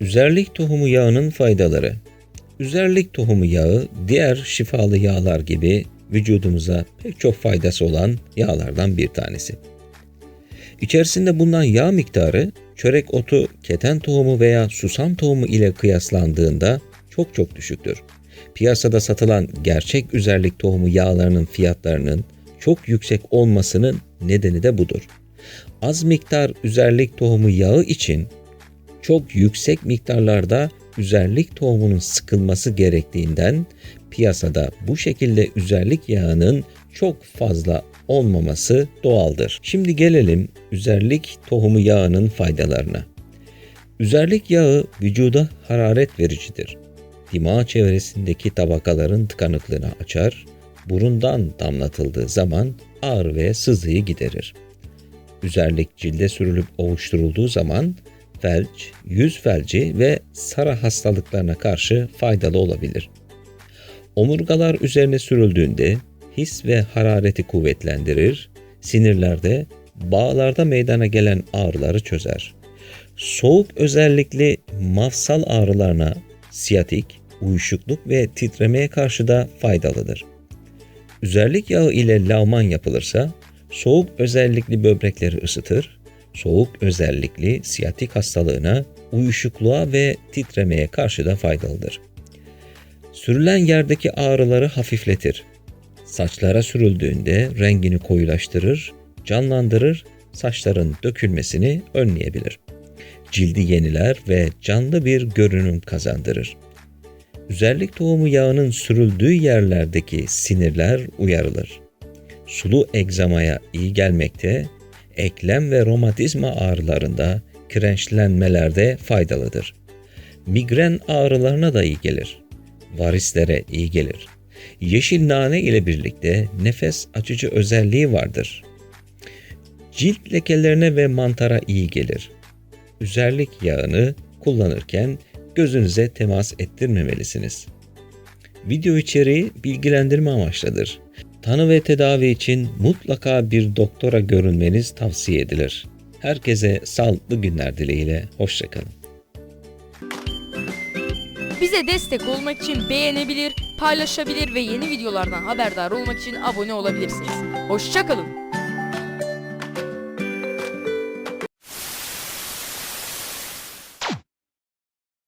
Üzerlik tohumu yağının faydaları. Üzerlik tohumu yağı diğer şifalı yağlar gibi vücudumuza pek çok faydası olan yağlardan bir tanesi. İçerisinde bulunan yağ miktarı çörek otu, keten tohumu veya susam tohumu ile kıyaslandığında çok çok düşüktür. Piyasada satılan gerçek üzerlik tohumu yağlarının fiyatlarının çok yüksek olmasının nedeni de budur. Az miktar üzerlik tohumu yağı için çok yüksek miktarlarda üzerlik tohumunun sıkılması gerektiğinden piyasada bu şekilde üzerlik yağının çok fazla olmaması doğaldır. Şimdi gelelim üzerlik tohumu yağının faydalarına. Üzerlik yağı vücuda hararet vericidir. Dimağ çevresindeki tabakaların tıkanıklığını açar, burundan damlatıldığı zaman ağrı ve sızıyı giderir. Üzerlik cilde sürülüp ovuşturulduğu zaman felç, yüz felci ve sara hastalıklarına karşı faydalı olabilir. Omurgalar üzerine sürüldüğünde his ve harareti kuvvetlendirir, sinirlerde, bağlarda meydana gelen ağrıları çözer. Soğuk özellikle mafsal ağrılarına, siyatik, uyuşukluk ve titremeye karşı da faydalıdır. Üzerlik yağı ile lavman yapılırsa soğuk özellikli böbrekleri ısıtır, soğuk özellikli siyatik hastalığına, uyuşukluğa ve titremeye karşı da faydalıdır. Sürülen yerdeki ağrıları hafifletir. Saçlara sürüldüğünde rengini koyulaştırır, canlandırır, saçların dökülmesini önleyebilir. Cildi yeniler ve canlı bir görünüm kazandırır. Üzerlik tohumu yağının sürüldüğü yerlerdeki sinirler uyarılır. Sulu egzamaya iyi gelmekte, eklem ve romatizma ağrılarında, kireçlenmelerde faydalıdır. Migren ağrılarına da iyi gelir. Varislere iyi gelir. Yeşil nane ile birlikte nefes açıcı özelliği vardır. Cilt lekelerine ve mantara iyi gelir. Üzerlik yağını kullanırken gözünüze temas ettirmemelisiniz. Video içeriği bilgilendirme amaçlıdır. Tanı ve tedavi için mutlaka bir doktora görünmeniz tavsiye edilir. Herkese sağlıklı günler dileğiyle, hoşçakalın. Bize destek olmak için beğenebilir, paylaşabilir ve yeni videolardan haberdar olmak için abone olabilirsiniz. Hoşçakalın.